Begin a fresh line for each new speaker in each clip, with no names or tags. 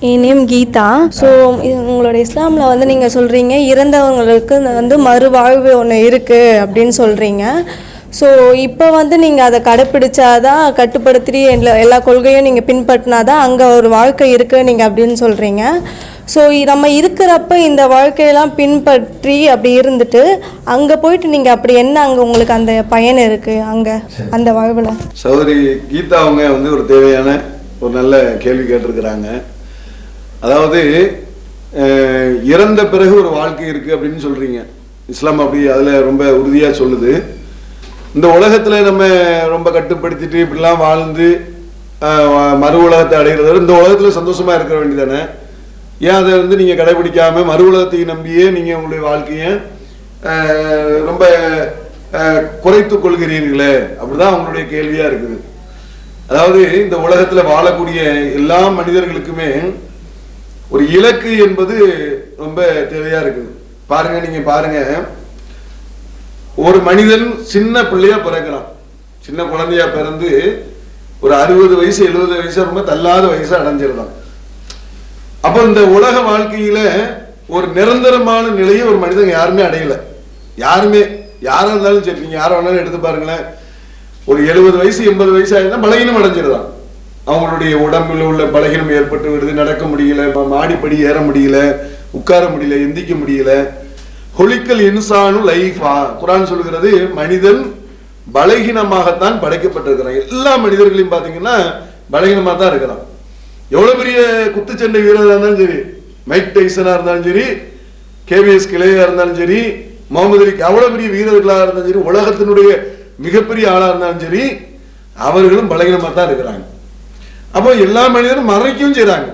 என் name Geetha. So உங்களோட இஸ்லாமில் வந்து நீங்கள் சொல்கிறீங்க இறந்தவங்களுக்கு வந்து மறுவாழ்வு ஒன்று இருக்குது அப்படின்னு சொல்கிறீங்க ஸோ இப்போ வந்து நீங்கள் அதை கடைப்பிடிச்சாதான் கட்டுப்படுத்தி எல்லா எல்லா கொள்கையும் நீங்கள் பின்பற்றினாதான் அங்கே ஒரு வாழ்க்கை இருக்குது நீங்கள் அப்படின்னு சொல்கிறீங்க ஸோ நம்ம இருக்கிறப்ப இந்த வாழ்க்கையெல்லாம் பின்பற்றி அப்படி இருந்துட்டு அங்கே போயிட்டு நீங்கள் அப்படி என்ன அங்கே உங்களுக்கு அந்த பயன் இருக்குது அங்கே அந்த வாழ்வில்?
சௌதரி கீதா அவங்க வந்து ஒரு தேவையான ஒரு நல்ல கேள்வி கேட்டிருக்கிறாங்க. அதாவது இறந்த பிறகு ஒரு வாழ்க்கை இருக்கு அப்படின்னு சொல்றீங்க. இஸ்லாம் அப்படி அதுல ரொம்ப உறுதியா சொல்லுது. இந்த உலகத்துல நம்ம ரொம்ப கட்டுப்படுத்திட்டு இப்படிலாம் வாழ்ந்து மறு உலகத்தை அடைகிறத விட இந்த உலகத்துல சந்தோஷமா இருக்க வேண்டியதானே ஏன் அதை வந்து நீங்க கடைபிடிக்காம மறு உலகத்தை நம்பியே நீங்க உங்களுடைய வாழ்க்கையை ரொம்ப குறைத்து கொள்கிறீர்களே? அப்படிதான் அவங்களுடைய கேள்வியா இருக்குது. அதாவது இந்த உலகத்துல வாழக்கூடிய எல்லா மனிதர்களுக்குமே ஒரு இலக்கு என்பது ரொம்ப தேவையா இருக்குது. பாருங்க நீங்க பாருங்க. ஒரு மனிதன் சின்ன பிள்ளையா பிறக்கிறான். சின்ன குழந்தையா பிறந்து ஒரு அறுபது வயசு எழுபது வயசு ரொம்ப தள்ளாத வயசு அடைஞ்சிருந்தான். அப்போ இந்த உலக வாழ்க்கையில ஒரு நிரந்தரமான நிலையை ஒரு மனிதன் யாருமே அடையல. யாருமே யாரா இருந்தாலும் சரி நீங்க யாரை வேணாலும் எடுத்து பாருங்களேன். ஒரு எழுபது வயசு எண்பது வயசு ஆயிருந்தா பலகீனம் அடைஞ்சிருந்தான். அவங்களுடைய உடம்பில் உள்ள பலகீனம் ஏற்பட்டு விடுது நடக்க முடியல மாடிப்படி ஏற முடியல உட்கார முடியல எந்திக்க முடியல. ஹொலிக்கல் இன்சானு லைஃபா. குரான் சொல்கிறது மனிதன் பலகீனமாகத்தான் படைக்கப்பட்டிருக்கிறான். எல்லா மனிதர்களையும் பார்த்தீங்கன்னா பலகீனமாக தான் இருக்கிறான். எவ்வளோ பெரிய குத்துச்சண்டை வீரராக இருந்தாலும் சரி மைக் டைசனாக இருந்தாலும் சரி கேவிஎஸ் கிளையாக இருந்தாலும் சரி முகமது அலிக்கு அவ்வளோ பெரிய வீரர்களாக இருந்தாலும் சரி உலகத்தினுடைய மிகப்பெரிய ஆளாக இருந்தாலும் சரி அவர்களும் பலகீனமாக தான் இருக்கிறாங்க. அப்போ எல்லா மனிதரும் மறைக்கவும் செய்கிறாங்க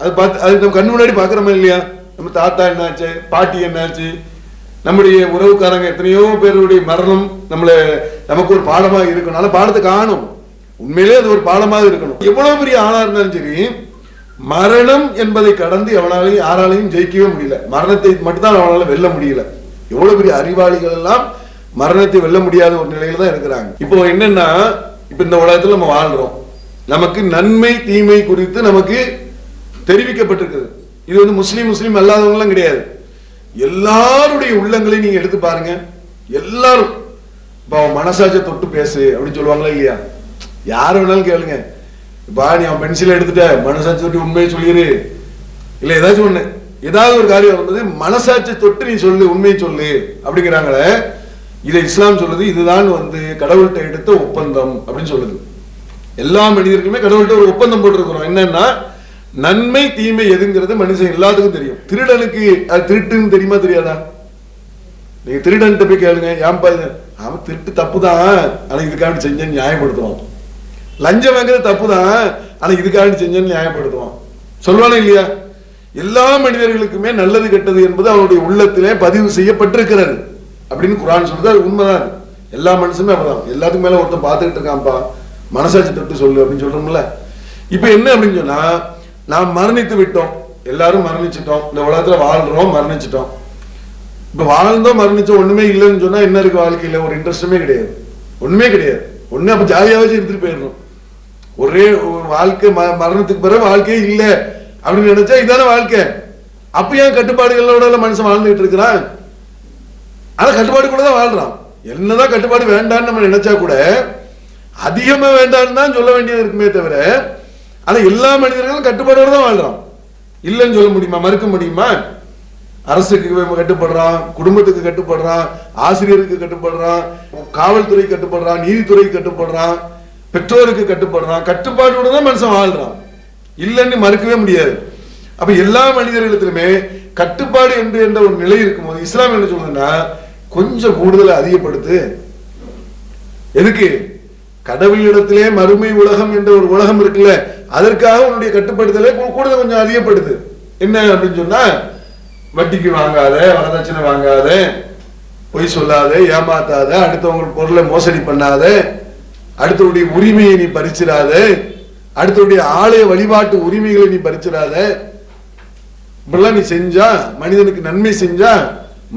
அது பார்த்து அது நம்ம கண்ணு முன்னாடி பார்க்குறோமா இல்லையா? நம்ம தாத்தா என்னாச்சு? பாட்டி என்னாச்சு? நம்முடைய உறவுக்காரங்க எத்தனையோ பேருடைய மரணம் நம்மளை நமக்கு ஒரு பாடமாக இருக்கணும். பாடத்தை காணும். உண்மையிலே அது ஒரு பாடமாக இருக்கணும். எவ்வளவு பெரிய ஆளா இருந்தாலும் சரி மரணம் என்பதை கடந்து எவனாலையும் யாராலையும் ஜெயிக்கவே முடியல. மரணத்தை மட்டும்தான் அவனால வெல்ல முடியல. எவ்வளவு பெரிய அறிவாளிகள் எல்லாம் மரணத்தை வெல்ல முடியாத ஒரு நிலையில தான் இருக்கிறாங்க. இப்போ என்னன்னா இப்போ இந்த உலகத்துல நம்ம வாழ்றோம். நமக்கு நன்மை தீமை குறித்து நமக்கு தெரிவிக்கப்பட்டிருக்குது இது வந்து முஸ்லீம் முஸ்லீம் அல்லாதவங்களாம் கிடையாது. எல்லாருடைய உள்ளங்களையும் நீங்க எடுத்து பாருங்க. எல்லாரும் இப்போ அவன் மனசாட்சியை தொட்டு பேசு அப்படின்னு சொல்லுவாங்களா இல்லையா? யார் வேணாலும் கேளுங்க. இப்போ நீ அவன் பென்சிலை எடுத்துட்ட. மனசாட்சி தொட்டு உண்மையை சொல்லிடு இல்லை ஏதாச்சும் ஒண்ணு. ஏதாவது ஒரு காரியம் வந்தது மனசாட்சி தொட்டு நீ சொல்லு உண்மையை சொல்லு அப்படிங்கிறாங்களே இதை இஸ்லாம் சொல்லுது. இதுதான் வந்து கடவுள்கிட்ட எடுத்த ஒப்பந்தம் அப்படின்னு சொல்லுது. எல்லா மனிதருக்குமே கடவுள்கிட்ட ஒரு ஒப்பந்தம் போட்டிருக்கிறோம். என்னன்னா நன்மை தீமை எதுங்கிறது மனுஷன் எல்லாத்துக்கும் தெரியும். திருடனுக்கு அது திருட்டுன்னு தெரியுமா தெரியாதா? நீங்க திருடன்ட்ட போய் கேளுங்க ஏன்பா இது? அவன் திருட்டு தப்பு தான் ஆனா இதுக்காண்டி செஞ்சேன்னு நியாயப்படுத்துவான் லஞ்சம் வாங்குறது தப்பு தான் ஆனா இதுக்காண்டி செஞ்சேன்னு நியாயப்படுத்துவான் சொல்லுவானே இல்லையா? எல்லா மனிதர்களுக்குமே நல்லது கெட்டது என்பது அவனுடைய உள்ளத்திலே பதிவு செய்யப்பட்டிருக்கிறது. அப்படின்னு குரான் சொல்றது அது உண்மைதான். எல்லா மனுஷனுமே அப்படிதான். எல்லாத்துக்கும் மேல ஒருத்தன் பார்த்துக்கிட்டு இருக்கான்ப்பா. மனசாட்சி தொட்டு சொல்லு அப்படின்னு சொல்றோம்ல. இப்போ என்ன அப்படின்னு சொன்னா நாம் மரணித்து விட்டோம். எல்லாரும் மரணிச்சிட்டோம். இந்த உலகத்துல வாழ்றோம் மரணிச்சிட்டோம். இப்ப வாழ்ந்தோம் மரணிச்சோம் ஒண்ணுமே இல்லைன்னு சொன்னா என்ன இருக்கு வாழ்க்கையில? ஒரு இன்ட்ரெஸ்டுமே கிடையாது. ஒண்ணுமே கிடையாது. ஒண்ணு அப்ப ஜாலியா வச்சு எடுத்துட்டு போயிடணும். ஒரே வாழ்க்கை ம- மரணத்துக்கு பிறகு வாழ்க்கையே இல்லை அப்படின்னு நினைச்சா இதானே வாழ்க்கை. அப்ப ஏன் கட்டுப்பாடுகளோட எல்லாம் மனுஷன் வாழ்ந்துட்டு இருக்கிறான்? ஆனா கட்டுப்பாடுக்குள்ள தான் வாழ்றான். என்னதான் கட்டுப்பாடு வேண்டாம்னு நம்ம நினைச்சா கூட அதிகமாக வேண்டாம்னு தான் சொல்ல வேண்டியது இருக்குமே தவிர ஆனால் எல்லா மனிதர்களும் கட்டுப்பாடோடு தான் வாழ்கிறான் இல்லைன்னு சொல்ல முடியுமா? மறுக்க முடியுமா? அரசுக்கு கட்டுப்படுறான் குடும்பத்துக்கு கட்டுப்படுறான் ஆசிரியருக்கு கட்டுப்படுறான் காவல்துறை கட்டுப்படுறான் நீதித்துறைக்கு கட்டுப்படுறான் பெற்றோருக்கு கட்டுப்படுறான். கட்டுப்பாடோடு தான் மனுஷன் வாழ்றான். இல்லைன்னு மறுக்கவே முடியாது. அப்ப எல்லா மனிதர்களிடத்திலுமே கட்டுப்பாடு என்று என்ற ஒரு நிலை இருக்கும்போது இஸ்லாம் என்ன சொல்லுதுன்னா கொஞ்சம் கூடுதலை அதிகப்படுத்து. எதுக்கு? கடவுளிடத்திலே மறுமை உலகம் என்ற ஒரு உலகம் இருக்குல்ல அதற்காக உன்னுடைய கட்டுப்படுத்தலை கூட கொஞ்சம் அதிகப்படுது என்ன அப்படின்னு சொன்னா வட்டிக்கு வாங்காத வரதட்சணை வாங்காத பொய் சொல்லாத ஏமாத்தாத அடுத்தவங்க பொருளை மோசடி பண்ணாத அடுத்தவருடைய உரிமையை நீ பறிச்சிடாத அடுத்தவருடைய ஆலய வழிபாட்டு உரிமைகளை நீ பறிச்சிடாத. இப்படிலாம் நீ செஞ்சா மனிதனுக்கு நன்மை செஞ்சா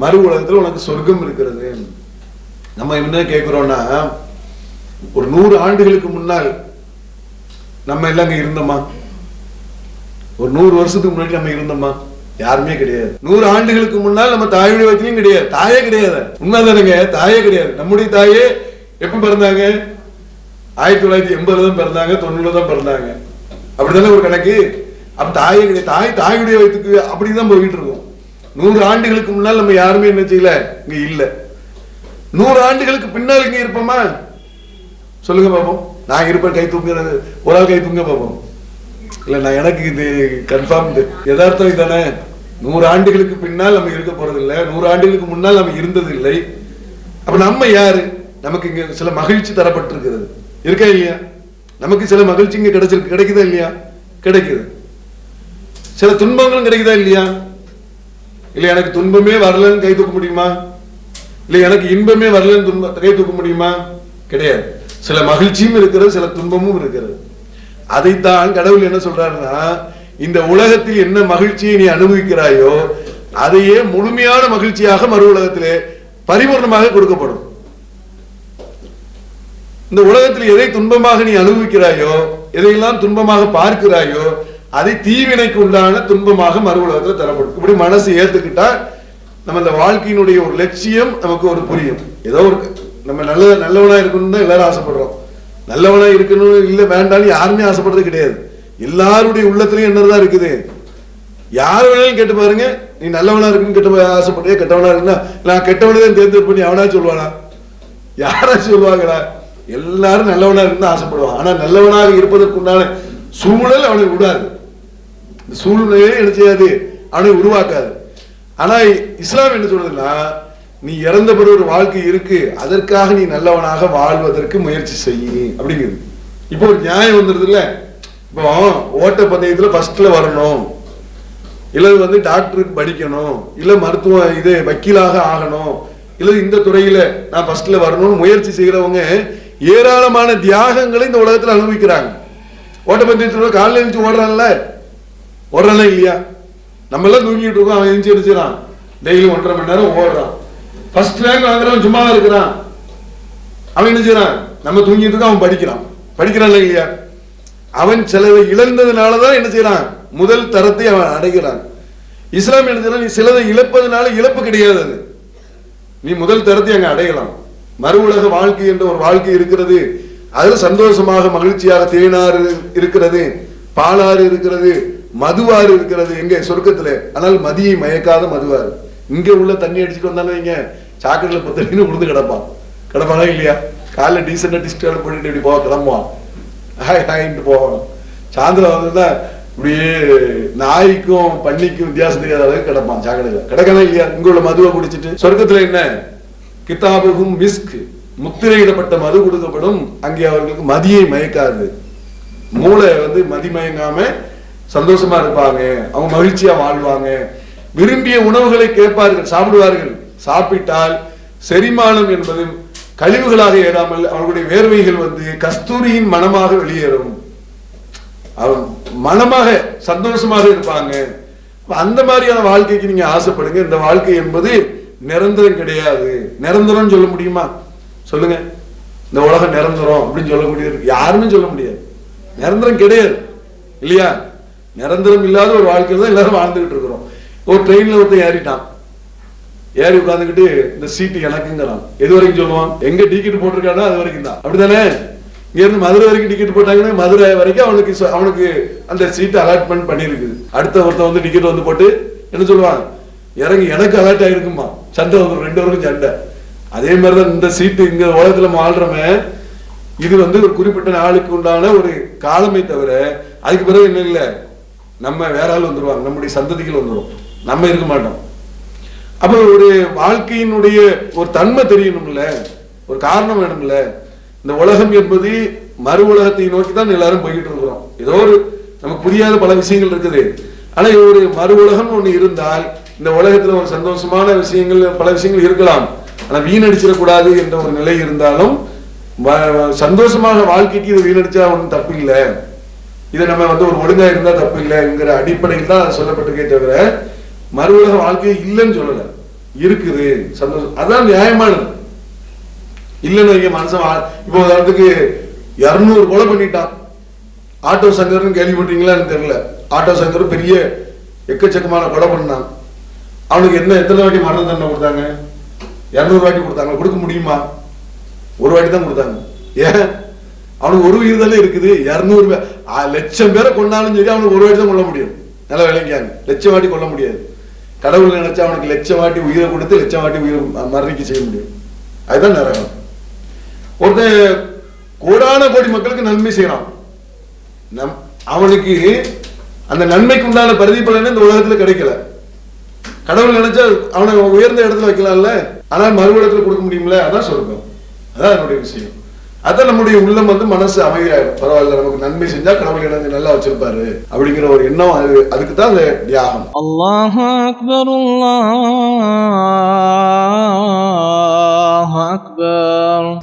மறு உலகத்துல உனக்கு சொர்க்கம் இருக்கிறது. நம்ம என்ன கேட்கிறோம்னா ஒரு நூறு ஆண்டுகளுக்கு முன்னால் நம்ம எல்லாம் இங்க இருந்தோமா? ஒரு நூறு வருஷத்துக்கு முன்னாடி நம்ம இருந்தோமா? யாருமே கிடையாது. நூறு ஆண்டுகளுக்கு முன்னால் நம்ம தாயுடைய வயத்திலையும் கிடையாது. தாயே கிடையாது. உண்மைதானுங்க? தாயே கிடையாது. நம்முடைய தாயே எப்ப பிறந்தாங்க? ஆயிரத்தி தொள்ளாயிரத்தி எண்பதுல தான் பிறந்தாங்க தொண்ணூறுல தான் பிறந்தாங்க. அப்படிதானே ஒரு கணக்கு? அப்ப தாயே கிடையாது. தாய் தாயுடைய வயத்துக்கு அப்படிதான் போய்கிட்டு இருக்கோம். நூறு ஆண்டுகளுக்கு முன்னால் நம்ம யாருமே என்ன செய்யல? இங்க இல்ல. நூறு ஆண்டுகளுக்கு பின்னால் இங்க இருப்போமா? சொல்லுங்க பாப்போம். நான் இருப்பேன் கை தூங்குறது ஒரு ஆள் கை தூங்க பாப்போம். இல்ல நான் எனக்கு இது கன்ஃபார்ம் யதார்த்தம் இதானே? நூறு ஆண்டுகளுக்கு பின்னால் நம்ம இருக்க போறது இல்ல நூறு ஆண்டுகளுக்கு முன்னால் நம்ம இருந்தது இல்லை அப்ப நம்ம யாரு? நமக்கு இங்க சில மகிழ்ச்சி தரப்பட்டிருக்கிறது. இருக்கா இல்லையா? நமக்கு சில மகிழ்ச்சி இங்க கிடைச்சிருக்கு. கிடைக்குதா இல்லையா? கிடைக்குது. சில துன்பங்களும் கிடைக்குதா இல்லையா? இல்ல எனக்கு துன்பமே வரலன்னு கை தூக்க முடியுமா? இல்ல எனக்கு இன்பமே வரலன்னு துன்ப கை தூக்க முடியுமா? கிடையாது. சில மகிழ்ச்சியும் இருக்கிறது சில துன்பமும் இருக்கிறது. அதைத்தான் கடவுள் என்ன சொல்றாருன்னா இந்த உலகத்தில் என்ன மகிழ்ச்சியை நீ அனுபவிக்கிறாயோ அதையே முழுமையான மகிழ்ச்சியாக மறு உலகத்திலே பரிபூர்ணமாக கொடுக்கப்படும். இந்த உலகத்தில் எதை துன்பமாக நீ அனுபவிக்கிறாயோ எதையெல்லாம் துன்பமாக பார்க்கிறாயோ அதை தீவினைக்கு உண்டான துன்பமாக மறு உலகத்தில் தரப்படும். இப்படி மனசு ஏத்துக்கிட்டா நம்ம இந்த வாழ்க்கையினுடைய ஒரு லட்சியம் நமக்கு ஒரு புரியும். ஏதோ ஒரு நம்ம நல்ல நல்லவனா இருக்கணும்னு தான் எல்லாரும் ஆசைப்படுறோம். நல்லவனா இருக்கணும் இல்ல வேண்டாம்னு யாருமே ஆசைப்படுறது கிடையாது. எல்லாருடைய உள்ளத்திலயும் என்னதான் இருக்குது? யார் வேணாலும் கேட்டு பாருங்க. நீ நல்லவனா இருக்குன்னு கெட்ட ஆசைப்படுறியா? கெட்டவனா இருக்குன்னா நான் கெட்டவனை தான் தேர்ந்தெடுப்பு பண்ணி அவனா சொல்லுவானா? யாரா சொல்லுவாங்களா எல்லாரும் நல்லவனா இருக்குன்னு ஆசைப்படுவான் ஆனா நல்லவனாக இருப்பதற்குண்டான சூழல் அவனை விடாது. இந்த சூழ்நிலையே என்ன செய்யாது? அவனை உருவாக்காது. ஆனா இஸ்லாம் என்ன சொல்றதுன்னா நீ இறந்த பிறகு ஒரு வாழ்க்கை இருக்கு அதற்காக நீ நல்லவனாக வாழ்வதற்கு முயற்சி செய் அப்படிங்கிறது இப்போ ஒரு நியாயம் வந்துருது இல்ல இப்போ ஓட்ட பந்தயத்துல ஃபர்ஸ்ட்ல வரணும். இல்ல வந்து டாக்டருக்கு படிக்கணும். இல்ல மருத்துவ இது வக்கீலாக ஆகணும். இல்ல இந்த துறையில நான் ஃபர்ஸ்ட்ல வரணும்னு முயற்சி செய்யறவங்க ஏராளமான தியாகங்களை இந்த உலகத்துல அனுபவிக்கிறாங்க. ஓட்டப்பந்தயத்துல காலையில எழுந்து ஓடுறான்ல? ஓடுறானா இல்லையா? நம்ம எல்லாம் தூங்கிட்டு இருக்கோம் அவன் எழுந்து அடிச்சிடான் டெய்லி ஒன்றரை மணி நேரம் ஓடுறான். ஃபர்ஸ்ட் ரேங்க் வாங்குறவன் சும்மா இருக்கிறான். அவன் என்ன செய்யறான்? நம்ம தூங்கிட்டு இருக்க அவன் படிக்கிறான். படிக்கிறான்ல இல்லையா? அவன் சிலவை இழந்ததுனால தான் என்ன செய்யறான்? முதல் தரத்தை அவன் அடைகிறான். இஸ்லாம் என்ன செய்யறான்? நீ சிலதை இழப்பதுனால இழப்பு கிடையாது அது. நீ முதல் தரத்தை அங்கே அடையலாம். மறு உலக வாழ்க்கை என்ற ஒரு வாழ்க்கை இருக்கிறது. அதில் சந்தோஷமாக மகிழ்ச்சியாக தேனாறு இருக்கிறது பாலாறு இருக்கிறது மதுவாறு இருக்கிறது. எங்க சொர்க்கத்தில்? ஆனால் மதியை மயக்காத மதுவாறு. இங்கே உள்ள தண்ணி அடிச்சுட்டு வந்தாலும் வைங்க சாக்கடையில் பத்து உழுந்து கிடப்பான். கிடப்பானா இல்லையா? காலைல டீசெண்டாக டிஸ்டர்ப் பண்ணிட்டு இப்படி போக கிளம்புவான். ஹாய் ஹாய்ன்ட்டு போவான். சாயந்தரம் தான் இப்படியே நாய்க்கும் பன்னிக்கும் வித்தியாசம் தெரியாத அளவுக்கு கிடப்பான் சாக்கடையில். கிடக்கணும் இல்லையா? இங்கே உள்ள மதுவை குடிச்சிட்டு. சொர்க்கத்தில் என்ன? கிதாபுகும் மிஸ்க். முத்திரையிடப்பட்ட மது கொடுக்கப்படும். அங்கே அவர்களுக்கு மதியை மயக்காது. மூளை வந்து மதி மயங்காம சந்தோஷமா இருப்பாங்க. அவங்க மகிழ்ச்சியா வாழ்வாங்க. விரும்பிய உணவுகளை கேட்பார்கள் சாப்பிடுவார்கள். சாப்பிட்டால் செரிமானம் என்பது கழிவுகளாக ஏறாமல் அவர்களுடைய வேர்வைகள் வந்து கஸ்தூரியின் மனமாக வெளியேறும். அவன் மனமாக சந்தோஷமாக இருப்பாங்க. அந்த மாதிரியான வாழ்க்கைக்கு நீங்க ஆசைப்படுங்க. இந்த வாழ்க்கை என்பது நிரந்தரம் கிடையாது. நிரந்தரம் சொல்ல முடியுமா? சொல்லுங்க. இந்த உலகம் நிரந்தரம் அப்படின்னு சொல்லக்கூடியது யாருமே சொல்ல முடியாது. நிரந்தரம் கிடையாது. இல்லையா? நிரந்தரம் இல்லாத ஒரு வாழ்க்கையில தான் எல்லாரும் வாழ்ந்துகிட்டு ஒரு ட்ரெயினில் ஒருத்தன் ஏறிட்டான். ஏறி உட்காந்துக்கிட்டு இந்த சீட்டு எனக்குங்கிறான். எது வரைக்கும் சொல்லுவான்? எங்கே டிக்கெட் போட்டிருக்கானோ அது வரைக்கும் தான். அப்படிதானே இங்கேருந்து மதுரை வரைக்கும் டிக்கெட் போட்டாங்கன்னா மதுரை வரைக்கும் அவனுக்கு அவனுக்கு அந்த சீட்டு அலாட்மெண்ட் பண்ணியிருக்குது. அடுத்த ஒருத்தன் வந்து டிக்கெட் வந்து போட்டு என்ன சொல்லுவான்? இறங்கி எனக்கு அலாட் ஆகிருக்குமா சண்டை வந்து ரெண்டு வரைக்கும் சண்டை. அதே மாதிரி தான் இந்த சீட்டு இங்க உலகத்தில் நம்ம இது வந்து ஒரு குறிப்பிட்ட நாளுக்கு உண்டான ஒரு காலமே தவிர அதுக்கு பிறகு என்ன இல்லை நம்ம வேற ஆள் வந்துடுவாங்க நம்முடைய சந்ததிகள் வந்துடும் நம்ம இருக்க மாட்டோம். அப்போ ஒரு வாழ்க்கையினுடைய ஒரு தன்மை தெரியணும்ல? ஒரு காரணம் வேணும்ல? இந்த உலகம் என்பது மறு உலகத்தை நோக்கி தான் எல்லாரும் போய்கிட்டு இருக்கிறோம். ஏதோ ஒரு நமக்கு புரியாத பல விஷயங்கள் இருக்குது. ஆனால் ஒரு மறு உலகம் ஒன்று இருந்தால் இந்த உலகத்தில் ஒரு சந்தோஷமான விஷயங்கள் பல விஷயங்கள் இருக்கலாம். ஆனால் வீணடிச்சிடக்கூடாது என்ற ஒரு நிலை இருந்தாலும் வ- சந்தோஷமாக வாழ்க்கைக்கு இது வீணடிச்சா ஒன்றும் தப்பு இல்லை. இதை நம்ம வந்து ஒரு ஒழுங்காக இருந்தால் தப்பு இல்லைங்கிற அடிப்படையில் தான் சொல்லப்பட்டிருக்கே தவிர மறு உலக வாழ்க்கை இல்லைன்னு சொல்லல. இருக்குது. சந்தோஷம் அதான் நியாயமானது. இல்லைன்னு வைங்க மனுஷன் இப்போ உதாரணத்துக்கு இரநூறு கொலை பண்ணிட்டான். ஆட்டோ சங்கர்னு கேள்விப்பட்டீங்களான்னு தெரியல. ஆட்டோ சங்கர் பெரிய எக்கச்சக்கமான கொலை பண்ணான். அவனுக்கு என்ன எத்தனை வாட்டி மரண தண்டனை கொடுத்தாங்க? இரநூறு வாட்டி கொடுத்தாங்க கொடுக்க முடியுமா? ஒரு வாட்டி தான் கொடுத்தாங்க. ஏன்? அவனுக்கு ஒரு உயிர் தானே இருக்குது. இரநூறு லட்சம் பேரை கொண்டாலும் சரி அவனுக்கு ஒரு வாட்டி தான் கொள்ள முடியும். நல்லா விளங்கியாங்க லட்சம் வாட்டி கொல்ல முடியாது. கடவுள் நினைச்சா அவனுக்கு லட்சம் வாட்டி உயிரை கொடுத்து லட்சம் வாட்டி உயிரை மரணிக்க செய்ய முடியும். அதுதான் நரகம். ஒருத்தன் கோடான கோடி மக்களுக்கு நன்மை செய்யறான். நம் அவனுக்கு அந்த நன்மைக்கு உண்டான பிரதிபலன் இந்த உலகத்துல கிடைக்கல. கடவுள் நினைச்சா அவனை உயர்ந்த இடத்துல வைக்கலாம்ல? ஆனால் மறு கொடுக்க முடியும்ல? அதான் சொல்லுங்க அதான் என்னுடைய விஷயம். அதான் நம்முடைய உள்ளம் வந்து மனசு அமைதியாயிடும் பரவாயில்ல நமக்கு நன்மை செஞ்சா கடவுள் எனக்கு நல்லா வச்சிருப்பாரு அப்படிங்கிற ஒரு எண்ணம் அது அதுக்கு தான் அந்த தியாகம்.
அல்லாஹ் அக்பர் அல்லாஹ் அக்பர்.